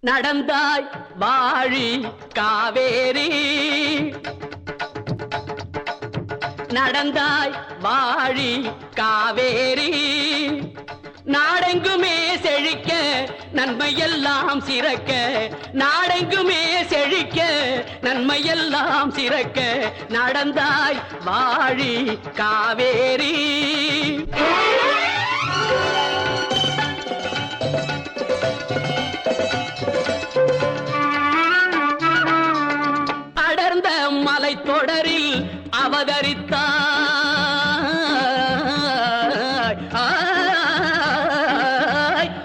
நடந்தாய் வாழி காவேரி. நடந்தாய் வாழி காவேரி. நாடெங்குமே செழிக்க நன்மையெல்லாம் சிறக்க. நாடெங்குமே செழிக்க நன்மையெல்லாம் சிறக்க. நடந்தாய் வாழி காவேரி. மலை தொடரில் அவதரித்தாய்.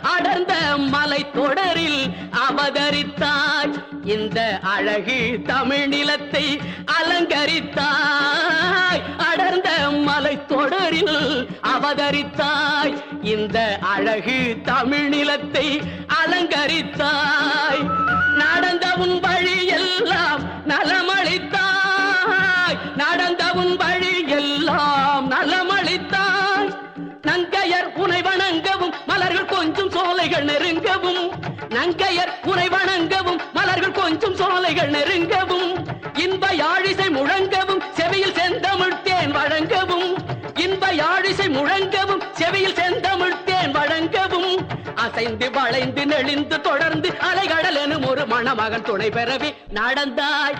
அடர்ந்த மலை தொடரில் அவதரித்தாய். இந்த அழகு தமிழ் நிலத்தை அலங்கரித்தாய். அடர்ந்த மலை தொடரில் அவதரித்தாய். இந்த அழகு தமிழ் நிலத்தை அலங்கரித்தாய். நடந்த உன் வழி எல்லாம் நலமளித்தான் நங்கையர் உனை வணங்கவும் மலர்கள் கொஞ்சம் சோலைகள் நெருங்கவும். நங்கையர் உனை வணங்கவும் மலர்கள் கொஞ்சம் சோலைகள் நெருங்கவும். இன்ப யாழிசை முழங்கவும் செவியில் செந்தமிழ்த்தேன் வழங்கவும். இன்ப யாழிசை முழங்கவும் செவியில் செந்தமிழ்த்தேன் வழங்கவும். அசைந்து வளைந்து நெளிந்து தொடர்ந்து அலைகடல் எனும் ஒரு மணமகன் துணை பெறவே நடந்தாய்.